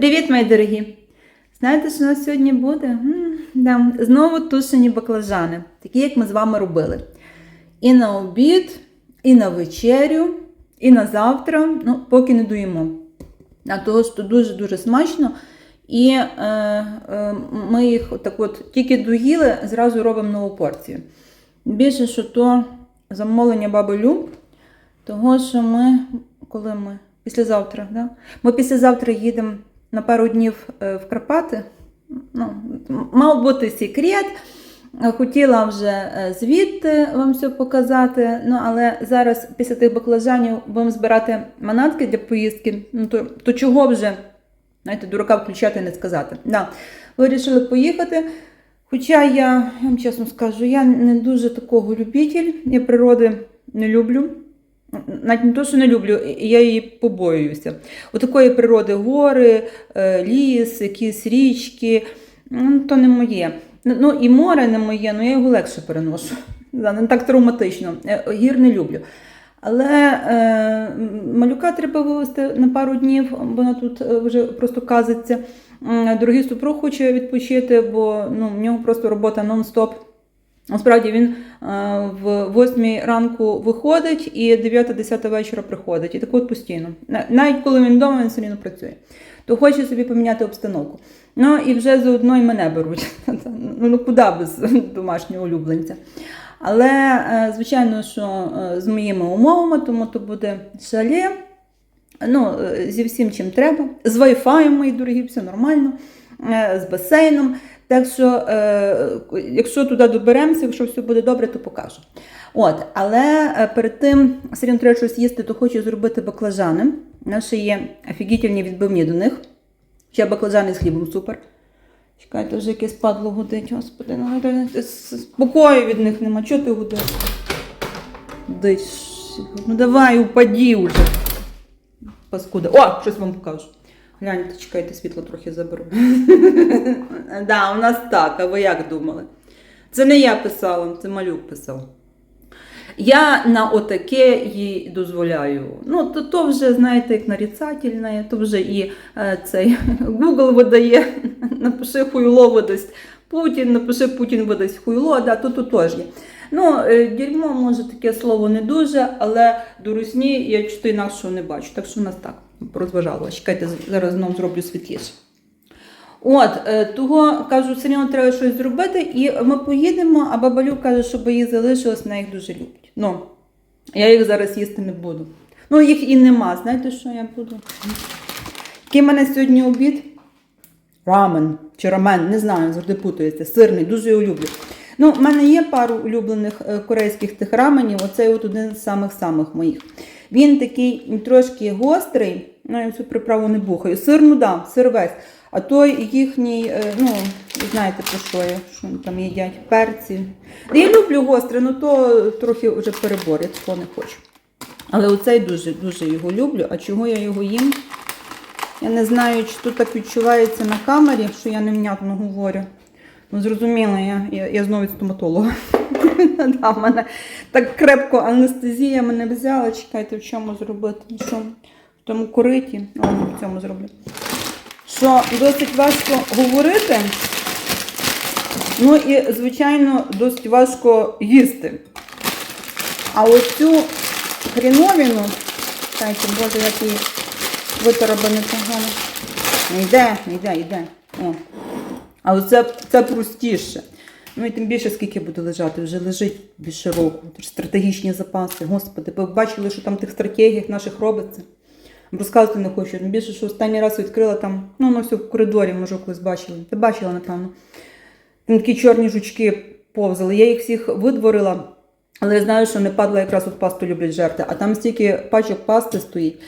Привіт, мої дорогі! Знаєте, що у нас сьогодні буде? Да, знову тушені баклажани, такі, як ми з вами робили. І на обід, і на вечерю, і на завтра, ну, поки не доїмо. А того, що дуже-дуже смачно. І е, е, ми їх так от тільки доїли, зразу робимо нову порцію. Більше, що то замовлення баби Люб, того, що ми, коли ми, післязавтра, да? ми післязавтра їдемо на пару днів е, в Карпати. Ну, мав бути секрет. Хотіла вже е, звідти вам все показати, ну але зараз після тих баклажанів будемо збирати манатки для поїздки. Ну то, то чого вже, знаєте, дурака включати і не сказати. Да. Вирішили поїхати. Хоча я, я вам чесно скажу, я не дуже такого любитель, я природи не люблю. Навіть не то, що не люблю, я її побоююся. Отакої природи гори, е, ліс, якісь річки, ну, то не моє. Ну і море не моє, ну я його легше переношу. Не так травматично. Е, Гір не люблю. Але е, малюка треба вивезти на пару днів, вона тут е, вже просто казиться. Дорогий супруг хоче відпочити, бо ну, в нього просто робота нон-стоп. Насправді він е, в 8 ранку виходить і 9-10 вечора приходить. І так от постійно. Навіть коли він вдома, він все рівно працює. То хоче собі поміняти обстановку. Ну і вже заодно і мене беруть. Ну, куди без домашнього улюбленця. Але, е, звичайно, що е, з моїми умовами, тому то буде шале. Ну, зі всім чим треба. З Wi-Fi, мої дорогі, все нормально, з басейном. Так що, е, якщо туди доберемося, якщо все буде добре, то покажу. От, але е, перед тим рівно треба щось їсти, то хочу зробити баклажани. Нас є офігітельні відбивні до них. Ще баклажани з хлібом супер. Чекайте, вже якесь падло гудить, господи, ну спокою від них нема. Чого ти гудиш? Диш. Ну давай, упаді вже. Паскуда. О, щось вам покажу. Гляньте, чекайте, світло трохи заберу. да, у нас так, а ви як думали? Це не я писала, це малюк писав. Я на отаке їй дозволяю. Ну, то, то вже, знаєте, як нарицательне, то вже і е, цей Google видає, напиши хуйло видасть Путін, напиши Путін видасть хуйло, да, то тут теж є. Ну, е, дерьмо, може, таке слово не дуже, але до русні я чого інакшого не бачу. Так що у нас так розважало. Чекайте, зараз знову зроблю світліше. От, е, того кажу, все одно треба щось зробити, і ми поїдемо, а бабалю каже, щоб їх залишилось, вона їх дуже любить. Ну, я їх зараз їсти не буду. Ну, їх і нема. Знаєте, що я буду? Який в мене сьогодні обід? Рамен чи рамен, не знаю, завжди путається. Сирний, дуже його люблю. Ну, в мене є пару улюблених е, корейських тих раменів. Оцей от один з самих-самих моїх. Він такий трошки гострий, ну я цю приправу не бухаю. Сир, ну да, сир весь. А той їхній, е, ну, знаєте про що я, що там їдять, перці. Я люблю гостре, ну то трохи вже перебор, я такого не хочу. Але оцей дуже дуже його люблю. А чого я його їм? Я не знаю, чи тут так відчувається на камері, що я невнятно говорю. Ну, зрозуміло, я, я, я знову від стоматолога. да, в мене так крепко анестезія мене взяла. Чекайте, в чому зробити? Ну, Що? Тому кориті, О, в цьому зроблю. Що досить важко говорити. Ну і, звичайно, досить важко їсти. А ось цю хріновіну, чекайте, боже, як її витороби непогано. Не йде, не йде, йде. О. А оце це простіше. Ну і тим більше, скільки буде лежати, вже лежить більше року. Стратегічні запаси. Господи, ви бачили, що там тих стратегіях наших робиться. Розказувати не хочу. Більше, що останній раз відкрила там, ну, воно все в коридорі, може, колись бачили. Ти бачила, напевно. Там такі чорні жучки повзали. Я їх всіх видворила, але я знаю, що не падла якраз от пасту люблять жерти, а там стільки пачок пасти стоїть.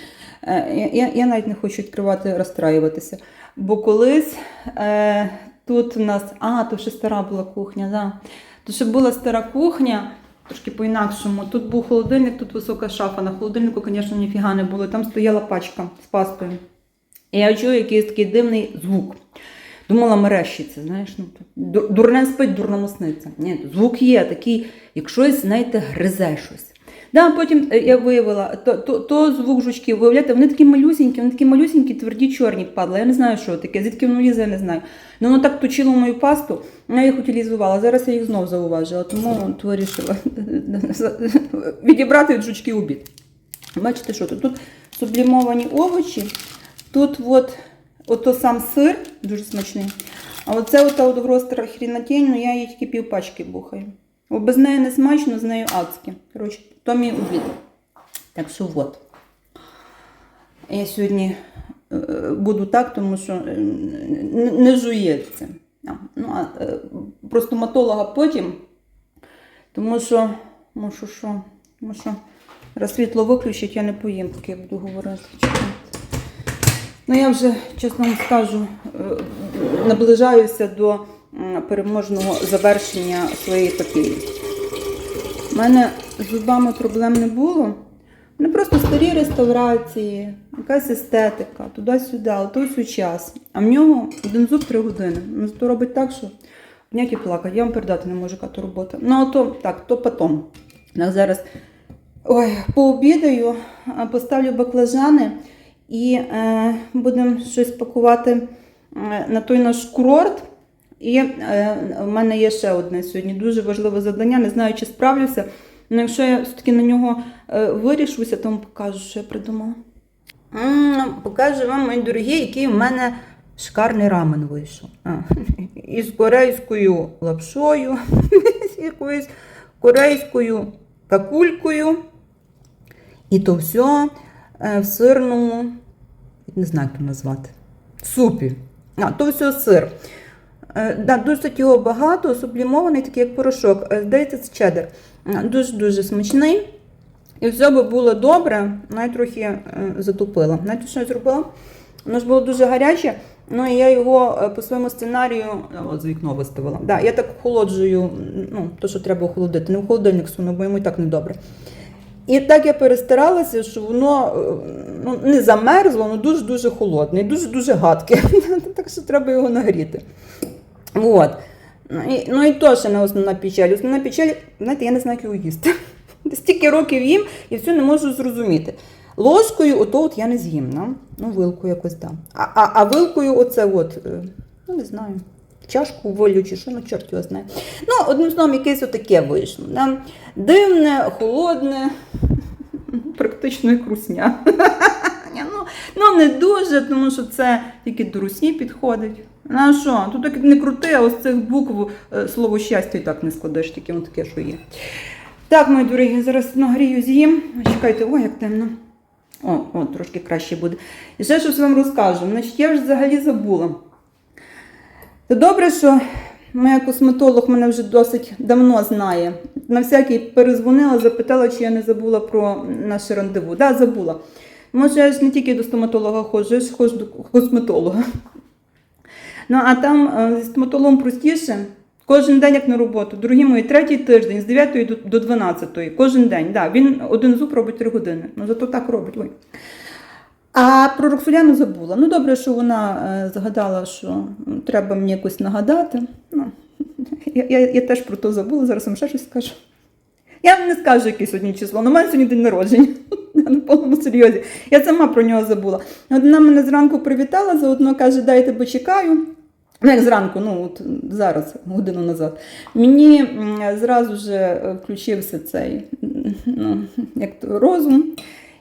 Е, Я, я, я навіть не хочу відкривати, розстраюватися. Бо колись е, тут у нас, а, то ще стара була кухня, да. То ще була стара кухня, трошки по-інакшому. Тут був холодильник, тут висока шафа. На холодильнику, звісно, ніфіга не було. Там стояла пачка з пастою. І я чую якийсь такий дивний звук. Думала, мерещиться, знаєш, ну, дурне спить, дурному сниться. Ні, звук є такий, як щось, знаєте, гризе щось. Да, потім е, я виявила, то, то, то звук жучків, виявляєте, вони такі малюсінькі, вони такі малюсінькі, тверді чорні падли. Я не знаю, що таке, звідки воно лізе, я не знаю. Ну воно так точило мою пасту, я їх утилізувала. Зараз я їх знов зауважила, тому вирішила відібрати від жучків обід. Бачите, що тут? Тут сублімовані овочі, тут от, ото сам сир, дуже смачний. А оце от гростра хрінатень, ну я її тільки півпачки бухаю. Бо без неї не смачно, з нею адськи. Коротше, то мій обід. Так що от. Я сьогодні е, буду так, тому що е, не, жується. Ну, а е, про стоматолога потім, тому що, тому що, що, тому що раз світло виключить, я не поїм, поки я буду говорити. Ну, я вже, чесно вам скажу, наближаюся до переможного завершення своєї епопеї. У мене з зубами проблем не було. Вони просто старі реставрації, якась естетика, туди-сюди, але то все час. А в нього один зуб три години. Ну, то робить так, що ніякі плакати. Я вам передати не можу, яка то робота. Ну, а то так, то потом. Я зараз ой, пообідаю, поставлю баклажани і е, будемо щось пакувати е, на той наш курорт. І е, в мене є ще одне сьогодні дуже важливе завдання. Не знаю, чи справлюся. Але якщо я все-таки на нього е, вирішуся, то вам покажу, що я придумала. покажу вам, мої дорогі, який в мене шикарний рамен вийшов. Із корейською лапшою, з якоюсь корейською какулькою. І то все в сирному, не знаю, як то назвати, супі. А, то все сир. Е, Да, досить його багато, сублімований, такий як порошок. Е, Здається, це чеддер. Е, Дуже-дуже смачний. І все би було добре, навіть трохи затупила. Знаєте, що я зробила? Воно ж було дуже гаряче, ну і я його по своєму сценарію от з вікно виставила. Да, я так охолоджую, ну, то, що треба охолодити. Не в холодильник суну, бо йому і так недобре. І так я перестаралася, що воно ну, не замерзло, воно дуже-дуже холодне і дуже-дуже гадке. так що треба його нагріти. От. Ну і, ну і то ще не основна печаль. Основна печаль, знаєте, я не знаю, як його їсти. Стільки років їм і все не можу зрозуміти. Ложкою ото от я не з'їм, ну, ну вилку якось дам. А, а, а вилкою оце от, е, ну не знаю, чашку волю чи що, ну чорт його знає. Ну, одним словом, якесь отаке вийшло. Да? Дивне, холодне, практично як русня. Ну, ну не дуже, тому що це тільки до русні підходить. Ну а що? Тут так не крути, а ось цих букв е, слово щастя і так не складеш, тільки воно таке, що є. Так, мої дорогі, зараз нагрію з'їм. Чекайте, ой, як темно. О, о, трошки краще буде. І ще щось вам розкажу. Значить, я вже взагалі забула. То добре, що моя косметолог мене вже досить давно знає. На всякий перезвонила, запитала, чи я не забула про наше рандеву. Так, да, забула. Може, я ж не тільки до стоматолога ходжу, я ж ходжу до косметолога. Ну, а там е, зі стоматологом простіше. Кожен день як на роботу. Дорогі мої, третій тиждень з 9 до- до 12. Кожен день. Да, він один зуб робить 3 години. Ну, зато так робить. Ой. А про Роксоляну забула. Ну, добре, що вона е, згадала, що треба мені якось нагадати. Ну, я, я, я теж про то забула, зараз вам ще щось скажу. Я вам не скажу, яке сьогодні число, але у мене сьогодні день народження. На повному серйозі. Я сама про нього забула. От вона мене зранку привітала, заодно каже, дай я тебе чекаю. Ну, як зранку, ну от зараз, годину назад. Мені зразу ж е, включився цей ну, як то, розум.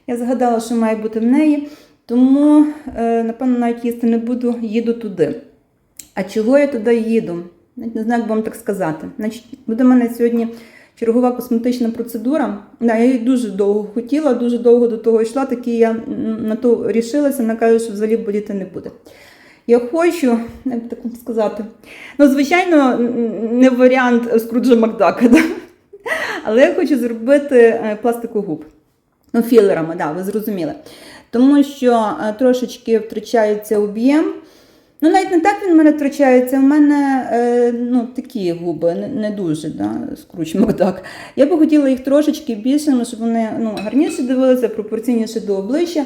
Я згадала, що має бути в неї, тому, е, напевно, навіть їсти не буду, їду туди. А чого я туди їду? Не знаю, як вам так сказати. Значить, буде в мене сьогодні чергова косметична процедура. Да, я її дуже довго хотіла, дуже довго до того йшла, таки я на то рішилася, вона каже, що взагалі боліти не буде. Я хочу, як так сказати, ну, звичайно, не варіант Скруджа Макдака, да? але я хочу зробити е, пластику губ. Ну, філерами, да, ви зрозуміли. Тому що е, трошечки втрачається об'єм. Ну, навіть не так він мене втрачається, в мене е, ну, такі губи, не, не дуже, да, скруч Макдак. Я би хотіла їх трошечки більшими, щоб вони ну, гарніше дивилися, пропорційніше до обличчя.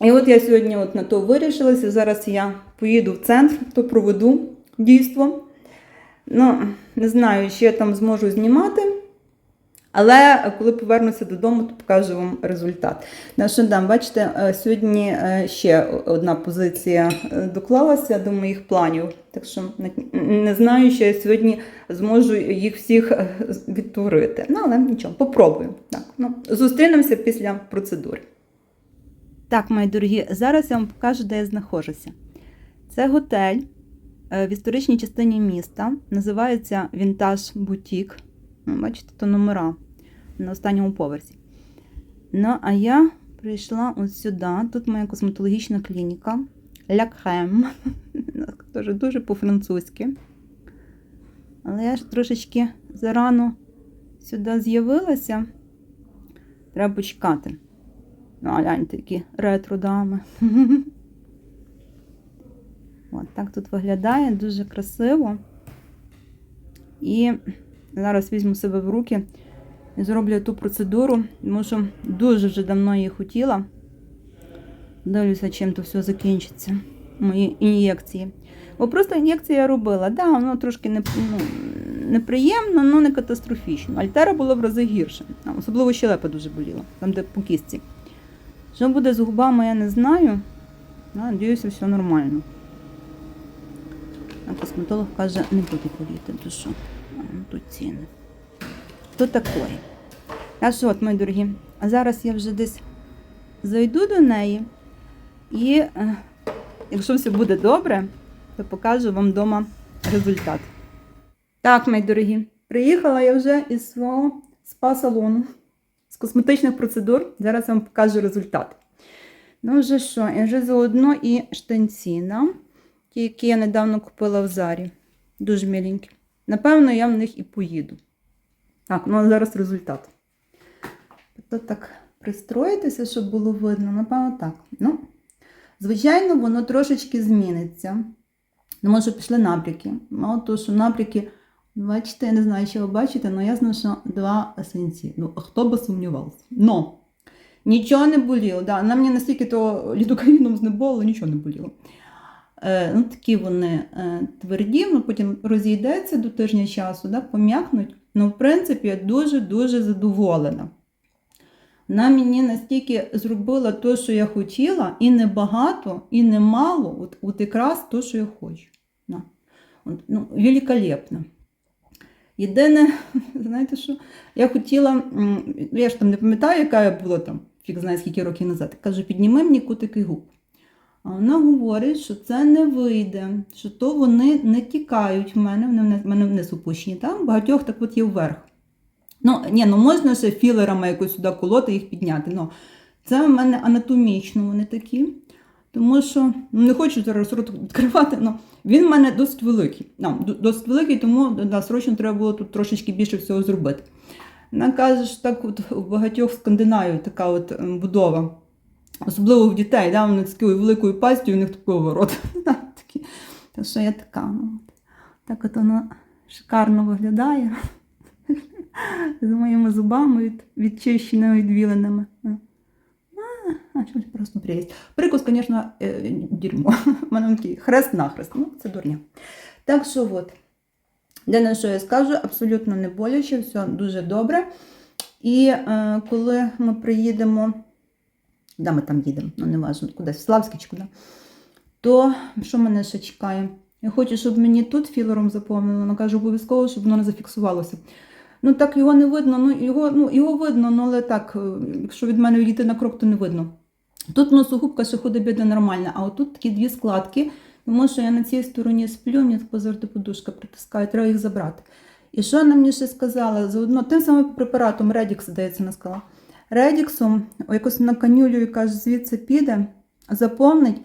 І от я сьогодні от на то вирішилася. Зараз я поїду в центр, то проведу дійство. Ну, не знаю, чи я там зможу знімати, Але коли повернуся додому, то покажу вам результат. На що дам, бачите, е, сьогодні е, ще одна позиція е, доклалася до моїх планів. Так що не- знаю, що я сьогодні зможу їх всіх відтворити. Ну, але нічого, попробую. Так, ну, зустрінемося після процедури. Так, мої дорогі, зараз я вам покажу, де я знаходжуся. Це готель в історичній частині міста. Називається Вінтаж Бутік. Ну, Бачите, то номера на останньому поверсі. Ну, а я прийшла ось сюди. Тут моя косметологічна клініка. Лякхем. Теж дуже по-французьки. Але я ж трошечки зарано сюди з'явилася. Треба почекати. Ну, а гляньте, які ретро-дами. От так тут виглядає, дуже красиво. І зараз візьму себе в руки і зроблю ту процедуру, тому що дуже вже давно її хотіла. Дивлюся, чим то все закінчиться. Мої ін'єкції. Бо просто ін'єкції я робила. Да, воно трошки не, ну, неприємно, але не катастрофічно. Альтера було в рази гірше. Особливо щелепа дуже боліла, там, де по кістці. Що буде з губами, я не знаю. Надіюся, все нормально. А косметолог каже, не буде боліти. Ну, тут ціни. То такої. А що, от, мої дорогі, зараз я вже десь зайду до неї і, е, якщо все буде добре, то покажу вам вдома результат. Так, мої дорогі, приїхала я вже із свого спа-салону з косметичних процедур. Зараз я вам покажу результат. Ну, вже що? І вже заодно і штанці, які я недавно купила в Зарі. Дуже міленькі. Напевно, я в них і поїду. Так, ну а зараз результат. Тобто так пристроїтися, щоб було видно, напевно, так. Ну, звичайно, воно трошечки зміниться. Тому що пішли набряки. Мало того, що набряки, бачите, я не знаю, чи ви бачите, але я знайшла два синці. Ну, хто би сумнівався. Но нічого не боліло. Да. На мені настільки то лідокаїном знеболило, нічого не боліло. Е, ну, такі вони е, тверді, ну, потім розійдеться до тижня часу, да, пом'якнуть. Ну, в принципі, я дуже-дуже задоволена. Вона мені настільки зробила те, що я хотіла, і не багато, і не мало, от, от якраз те, що я хочу. Да. От, ну, великолепно. Єдине, знаєте що, я хотіла, я ж там не пам'ятаю, яка я була там, фіг знає скільки років назад. Кажу, підніми мені кутики губ. Вона говорить, що це не вийде, що то вони не тікають в мене, вони в мене вниз опущені. Там багатьох так от є вверх. Ну, ні, ну можна ще філерами якось сюди колоти їх підняти. Ну, це в мене анатомічно вони такі. Тому що ну, не хочу зараз рот відкривати, але він в мене досить великий. Ну, досить великий, тому да, срочно треба було тут трошечки більше всього зробити. Вона каже, що так от у багатьох в Скандинавії така от ем, будова. Особливо в дітей, да, вони з такою великою пастю, у них такий ворот. Да. Так що я така. Ну, так от воно шикарно виглядає. З моїми зубами від, відчищеними, відвіленими. А, щось просто прелість. Прикус, звісно, е, дерьмо. У мене такий хрест-нахрест. Ну, це дурня. Так що от. Єдине, що я скажу, абсолютно не боляче, все дуже добре. І е, коли ми приїдемо, де ми там їдемо, ну не важливо, кудись, в Славський чи куди, то що мене ще чекає? Я хочу, щоб мені тут філером заповнило, вона каже, обов'язково, щоб воно не зафіксувалося. Ну так його не видно, ну його, ну, його видно, ну, але так, е, якщо від мене відійти на крок, то не видно. Тут носогубка ще ходить біда нормальна, а отут такі дві складки, тому що я на цій стороні сплю, мені позорти подушка притискає, треба їх забрати. І що вона мені ще сказала? Заодно тим самим препаратом Редікс, здається, вона сказала. Редіксом якось на канюлю, каже, звідси піде, заповнить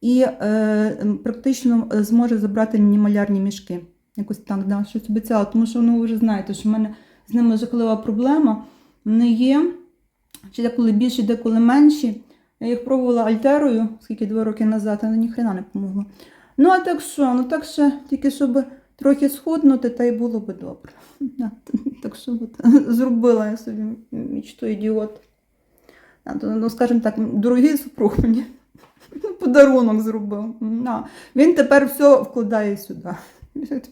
і е, практично зможе забрати мені малярні мішки. Якось так, да, щось обіцяла, тому що ну, ви вже знаєте, що в мене з ними жахлива проблема. Вони є, чи деколи більші, деколи менші. Я їх пробувала альтерою, скільки два роки назад, але ніхрена не помогло. Ну, а так що? Ну так ще тільки щоб трохи схуднути, та й було би добре. Так що от, зробила я собі мічту ідіот. Ну, скажімо так, дорогий супруг мені подарунок зробив. Він тепер все вкладає сюди.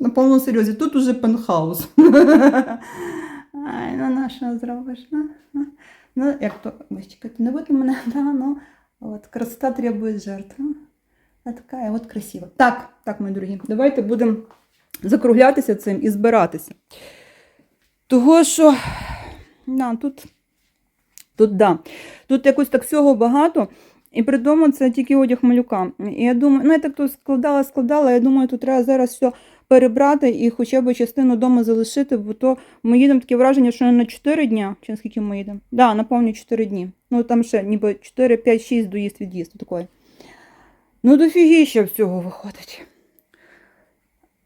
На повному серйозі. Тут уже пентхаус. Ай, ну на що зробиш? Ну, ну, ну як то, чекайте, не видно мене, да, ну, от красота требує жертв. Ну, а така от красива. Так, так, мої дорогі, давайте будемо закруглятися цим і збиратися. Того, що да, тут, тут, да, тут якось так всього багато. І при тому це тільки одяг малюка. І я думаю, ну я так то складала, складала, я думаю, тут треба зараз все перебрати і хоча б частину вдома залишити, бо то ми їдемо таке враження, що на 4 дня, чи наскільки ми їдемо? Так, да, наповню 4 дні. Ну там ще ніби 4, 5, 6 доїзд від'їзд такої. Ну, дофігіща всього виходить.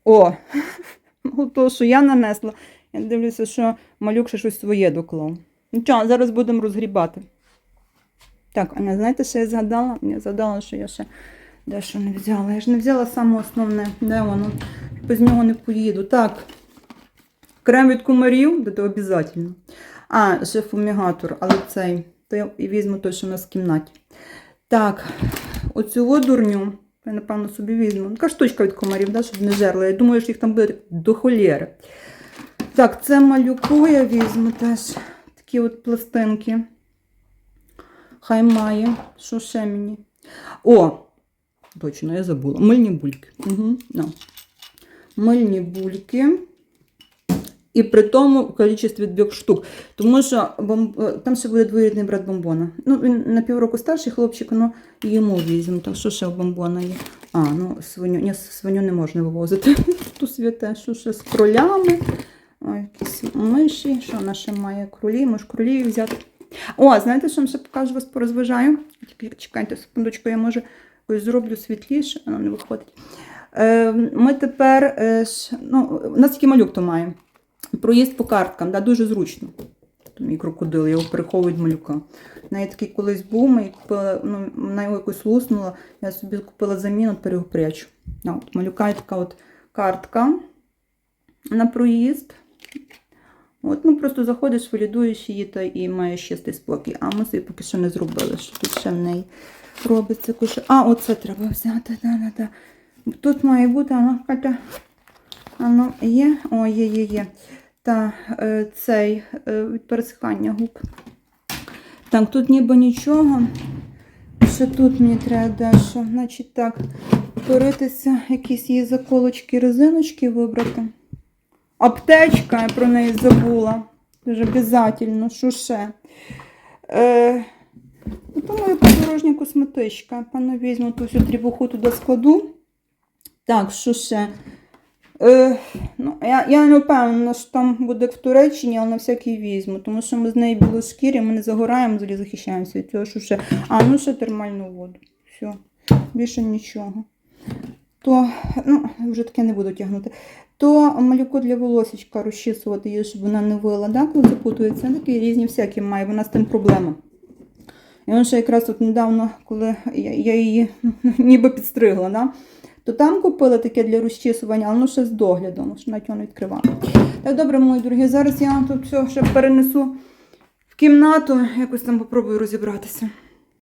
О, ну то, що я нанесла. Я дивлюся, що малюк ще щось своє доклав. Ну чого, зараз будемо розгрібати. Так, Аня, знаєте, що я згадала? Я згадала, що я ще дещо не взяла. Я ж не взяла саме основне. Де воно? Без нього не поїду. Так. Крем від кумарів, де то обов'язково. А, ще фумігатор, але цей. То я і візьму той, що у нас в кімнаті. Так, оцю дурню. Я, напевно, собі візьму. Така штучка від комарів, да, щоб не жерла. Я думаю, що їх там буде до холєри. Так, це малюку я візьму теж. Такі от пластинки. Хай має. Що ще мені? О! Точно, я забула. Мильні бульки. Угу. Мильні бульки. І при тому в кількості двох штук. Тому що бом... е, там ще буде двоюрідний брат бомбона. Ну, він на півроку старший хлопчик, ну йому візьмемо. Так що ще у бомбона є? А, ну свиню. Ні, свиню не можна вивозити. Ту святе, що ще з кролями. Ой, якісь миші. Що вона ще має? Кролі, може кролі взяти. О, знаєте, що вам ще покажу, вас порозважаю? Чекайте, секундочку, я може ось зроблю світліше, воно не виходить. Е, ми тепер, е, ну, у нас тільки малюк то має. Проїзд по карткам, да, дуже зручно. Мій крокодил, його переховують малюка. Неї такий колись був, ми її купили, ну, вона його якось луснула, я собі купила заміну, тепер його прячу. Да, от, малюка є така от картка на проїзд. От, ну просто заходиш, валідуєш її та і маєш чистий спокій. А ми собі поки що не зробили, що тут ще в неї робиться куше. А, оце треба взяти. Да, да, да. Тут має бути, а ну. А ну, є? О, є, є, є. Та е, цей е, від пересихання губ. Так, тут ніби нічого. Ще тут мені треба дещо. Значить так, поритися, якісь її заколочки, резиночки вибрати. Аптечка, я про неї забула. Дуже обов'язково. Що ще? Е, ну, думаю, подорожня косметичка. Пану візьму ту всю трібуху туди складу. Так, що ще? Е, ну, я, я не впевнена, що там буде в Туреччині, але на всякий візьму. Тому що ми з нею білошкірі, ми не загораємо, взагалі захищаємося від цього, що ще. А, ну ще термальну воду. Все, більше нічого. То, ну, вже таке не буду тягнути. То малюку для волосічка розчісувати її, щоб вона не вила, да, коли запутується. Такі різні всякі має, вона з тим проблема. І він ще якраз от недавно, коли я, я її ніби підстригла, да, то там купила таке для розчісування, але воно ще з доглядом, що навіть воно відкривала. Так, добре, мої дорогі, зараз я тут все ще перенесу в кімнату, якось там попробую розібратися.